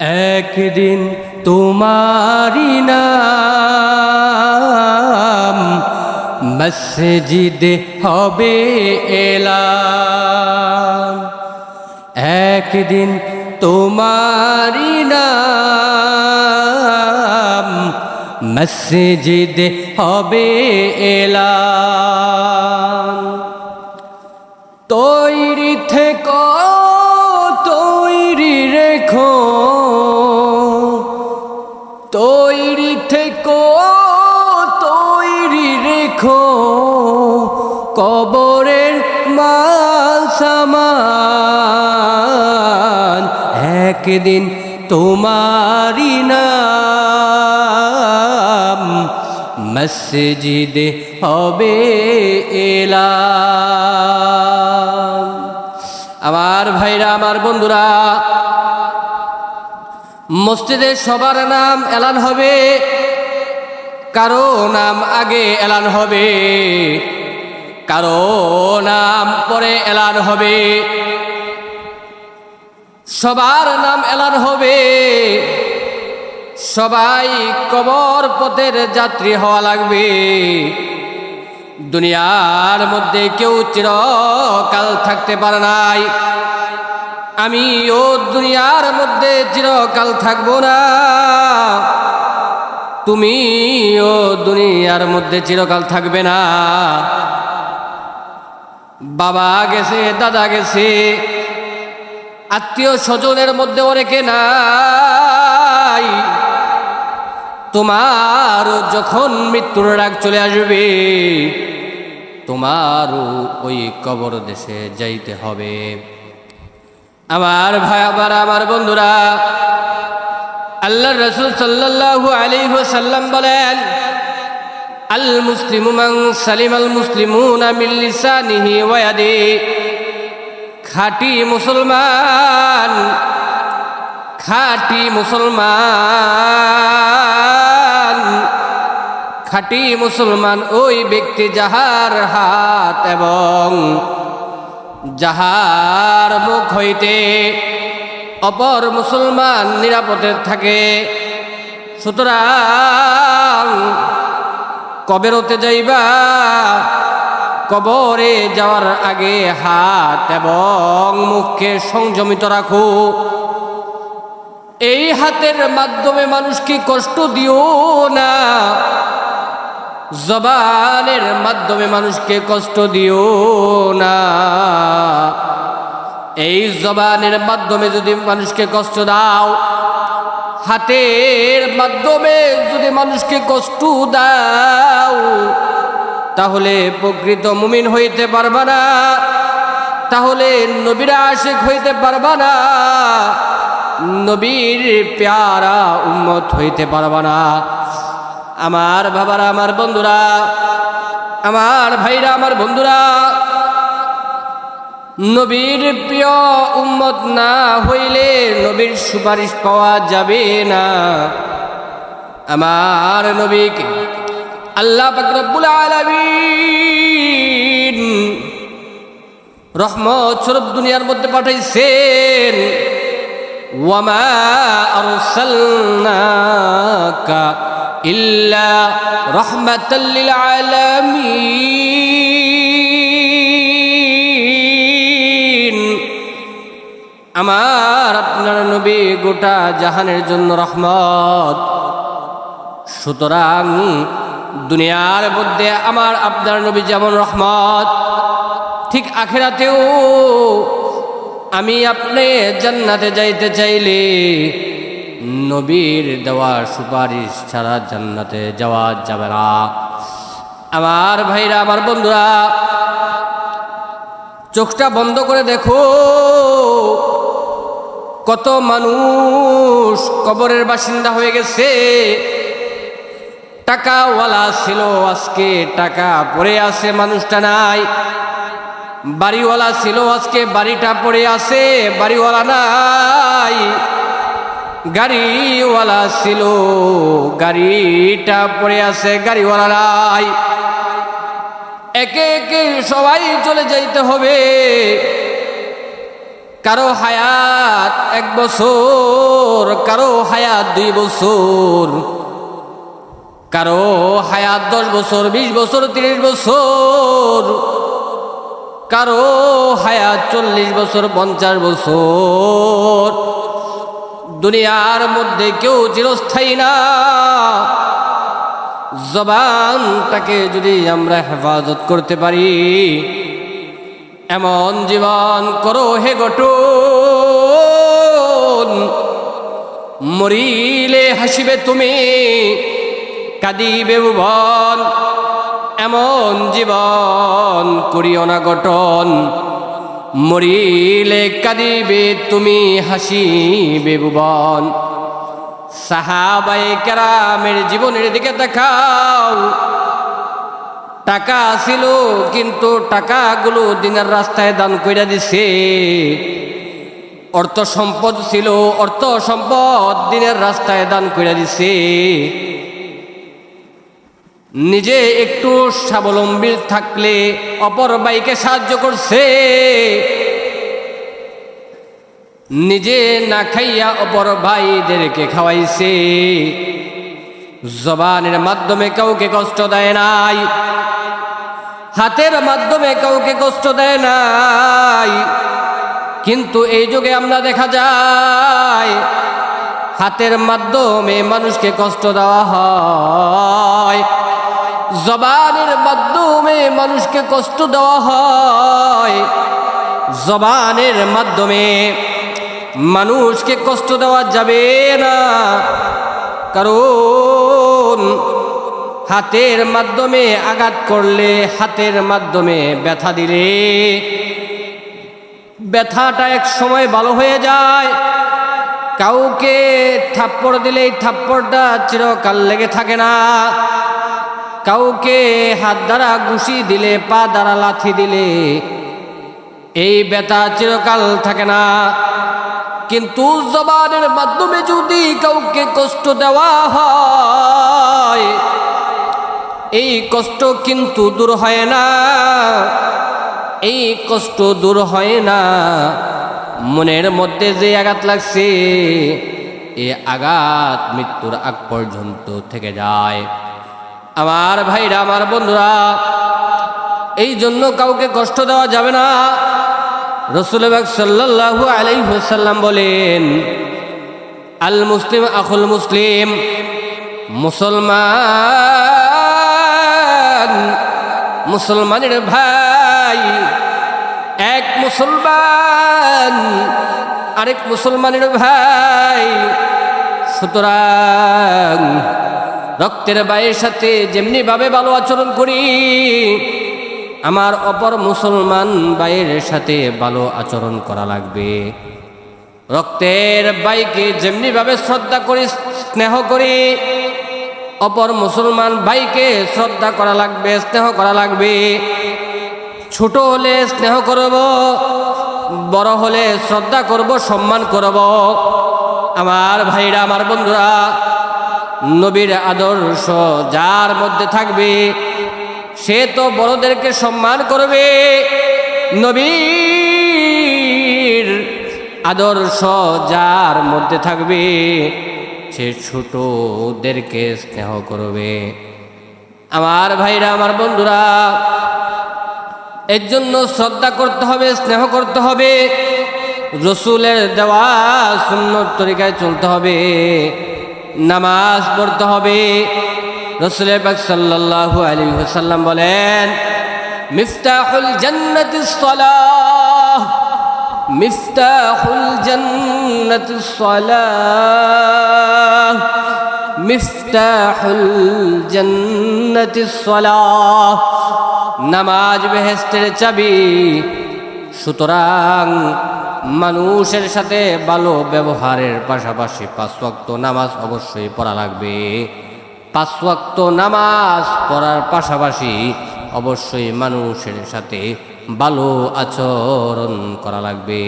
একদিন তোমারি নাম মসজিদে হবে এলাম। একদিন তোমারি নাম মসজিদে হবে এলাম। তৈরি থেকো রেখো কবরের মাল সামান, একদিন তোমারি নাম মসজিদে হবে এলা আমার ভাইরা, আমার বন্ধুরা, মসজিদে সবার নাম এলান হবে। কারও নাম আগে এলান হবে, কারও নাম পরে এলান হবে। সবার নাম এলান হবে, সবাই কবর পথের যাত্রী হওয়া লাগবে। দুনিয়ার মধ্যে কেউ চিরকাল থাকতে পারে নাই। আমি ও দুনিয়ার মধ্যে চিরকাল থাকব না। তুমি ও দুনিয়ার মধ্যে চিরকাল থাকবে না। বাবা গেছে, দাদা গেছে, আত্মীয় স্বজনের মধ্যে অনেকে নাই। তোমার যখন মৃত্যুর রাগ চলে আসবে, তোমারও ওই কবর দেশে যাইতে হবে। আমার ভাই আবার আমার বন্ধুরা আল্লাহ রসুল সাল্লাল্লাহু আলাইহি সাল্লাম বলেন, আল মুসলিম সালিম আল লিসানিহি ওয়া মুসলমান, খাটি মুসলমান খাটি মুসলমান ওই ব্যক্তি যাহার হাত এবং যাহার মুখ হইতে অপর মুসলমান নিরাপদে থাকে। সুতরাং কবেরতে যাইবা, কবরে যাওয়ার আগে হাত এবং মুখকে সংযমিত রাখো। এই হাতের মাধ্যমে মানুষকে কষ্ট দিও না। জবানের মাধ্যমে মানুষকে কষ্ট দিও না। এই জবানের মাধ্যমে যদি মানুষকে কষ্ট দাও, হাতের মাধ্যমে যদি মানুষকে কষ্ট দাও, তাহলে প্রকৃত মুমিন হইতে পারবা না, তাহলে নবীরা আশেক হইতে পারবা না, নবীর প্যারা উম্মত হইতে পারবা না। আমার বাবারা, আমার বন্ধুরা, আমার ভাইরা, আমার বন্ধুরা নবীর প্রিয় উম্মত না হইলে নবীর সুপারিশ পাওয়া যাবে না। আমার নবীকে আল্লাহ পাকরবুল আলমিন রহমত স্বরূপ দুনিয়ার মধ্যে পাঠাইছেন। ওয়ামা ইল্লা রহমাতাল লিল আলামিন। আমার আপনার নবী গোটা জাহানের জন্য রহমত। সুতরাং দুনিয়ার মধ্যে আমার আপনার নবী যেমন রহমত, ঠিক আখেরাতেও আমি আপনি জান্নাতে যাইতে চাইলে নবীর দেওয়া সুপারিশ ছাড়া জান্নাতে যাওয়া যাবে না। আমার ভাইরা, আমার বন্ধুরা, চোখটা বন্ধ করে দেখো। কত মানুষ কবরের বাসিন্দা হয়ে গেছে। টাকাওয়ালা ছিল আজকে, টাকা পড়ে আছে, মানুষটা নাই। বাড়িওয়ালা ছিল আজকে, বাড়িটা পড়ে আছে, বাড়িওয়ালা নাই। গাড়িওয়ালা ছিল, গাড়িটা পড়ে আছে, গাড়িওয়ালা নাই। একে একে সবাই চলে যাইতে হবে। কারও হায়াত এক বছর, কারও হায়াত দুই বছর, কারও হায়াত দশ বছর, বিশ বছর, তিরিশ বছর, কারও হায়াত চল্লিশ বছর, পঞ্চাশ বছর। দুনিয়ার মধ্যে কেউ চিরস্থায়ী না। জবানটাকে যদি আমরা হেফাজত করতে পারি এমন জীবন করো হে গঠন মরিলে হাসিবে তুমি, কাঁদিবে ভুবন। এমন জীবন করিও না গঠন মরিলে কাঁদিবে তুমি, হাসিবে ভুবন। সাহাবাই কেরামের জীবনের দিকে দেখাও। টাকা ছিল কিন্তু টাকাগুলো দিনের রাস্তায় দান কইরা দিছে। অর্থ সম্পদ ছিল, অর্থ সম্পদ দিনের রাস্তায় দান কইরা দিছে। নিজে একটু স্বাবলম্বী থাকলে অপর বাইকে সাহায্য করছে। নিজে না খাইয়া অপর ভাইদেরকে খাওয়াইছে। জবানের মাধ্যমে কাউকে কষ্ট দেয় নাই। হাতের মাধ্যমে কাউকে কষ্ট দেয় নাই। কিন্তু এই যুগে আমরা দেখা যায়, হাতের মাধ্যমে মানুষকে কষ্ট দেওয়া হয়। জবানের মাধ্যমে মানুষকে কষ্ট দেওয়া হয়। জবানের মাধ্যমে মানুষকে কষ্ট দেওয়া যাবে না। কারণ হাতের মাধ্যমে আঘাত করলে হাতের মাধ্যমে ব্যথা দিলে। ব্যথাটা এক সময় ভালো হয়ে যায়। কাউকে থাপ্পড় দিলে এই থাপ্পড়টা চিরকাল লেগে থাকে না। কাউকে হাত দ্বারা ঘুষি দিলে, পা দ্বারা লাথি দিলে এই ব্যথা চিরকাল থাকে না। কিন্তু জবানের মাধ্যমে যদি কাউকে কষ্ট দেওয়া হয় এই কষ্ট কিন্তু দূর হয় না। এই কষ্ট দূর হয় না। মনের মধ্যে যে আঘাত লাগছে, এ আঘাত মৃত্যুর আগ পর্যন্ত থেকে যায়। আমার ভাইরা, আমার বন্ধুরা, এই জন্য কাউকে কষ্ট দেওয়া যাবে না। রসুলবাগ সাল্লাহু আলাইসাল্লাম বলেন, আল মুসলিম আখুল মুসলিম, মুসলমান মুসলমানের ভাই, এক মুসলমান, আরেক মুসলমানের ভাই। সুতরাং রক্তের ভাইয়ের সাথে যেমনি ভাবে ভালো আচরণ করি, আমার অপর মুসলমান ভাইয়ের সাথে ভালো আচরণ করা লাগবে। রক্তের ভাইকে যেমনিভাবে শ্রদ্ধা করি, স্নেহ করি অপর মুসলমান ভাইকে শ্রদ্ধা করা লাগবে, স্নেহ করা লাগবে। ছোট হলে স্নেহ করব, বড় হলে শ্রদ্ধা করব, সম্মান করব। আমার ভাইরা, আমার বন্ধুরা, নবীর আদর্শ যার মধ্যে থাকবে, সে তো বড়দেরকে সম্মান করবে। নবীর আদর্শ যার মধ্যে থাকবে সে ছোটদেরকে স্নেহ করবে। আমার ভাইরা, আমার বন্ধুরা, এর জন্য শ্রদ্ধা করতে হবে, স্নেহ করতে হবে। রসুলের দেওয়া সুন্নত তরিকায় চলতে হবে, নামাজ পড়তে হবে। রসুল পাক সাল্লাল্লাহু আলাইহি ওয়াসাল্লাম বলেন, মিফতাহুল জান্নাতিস সালাহ। মিফতাহুল জান্নাতিস সালাহ, মিফতাহুল জান্নাতিস সালাহ। নামাজ বেহেস্তের চাবি, সুতরাং মানুষের সাথে ভালো ব্যবহারের পাশাপাশি পাঁচ ওয়াক্ত নামাজ অবশ্যই পড়া লাগবে। পাঁচ ওয়াক্ত নামাজ পড়ার পাশাপাশি অবশ্যই মানুষের সাথে ভালো আচরণ করা লাগবে।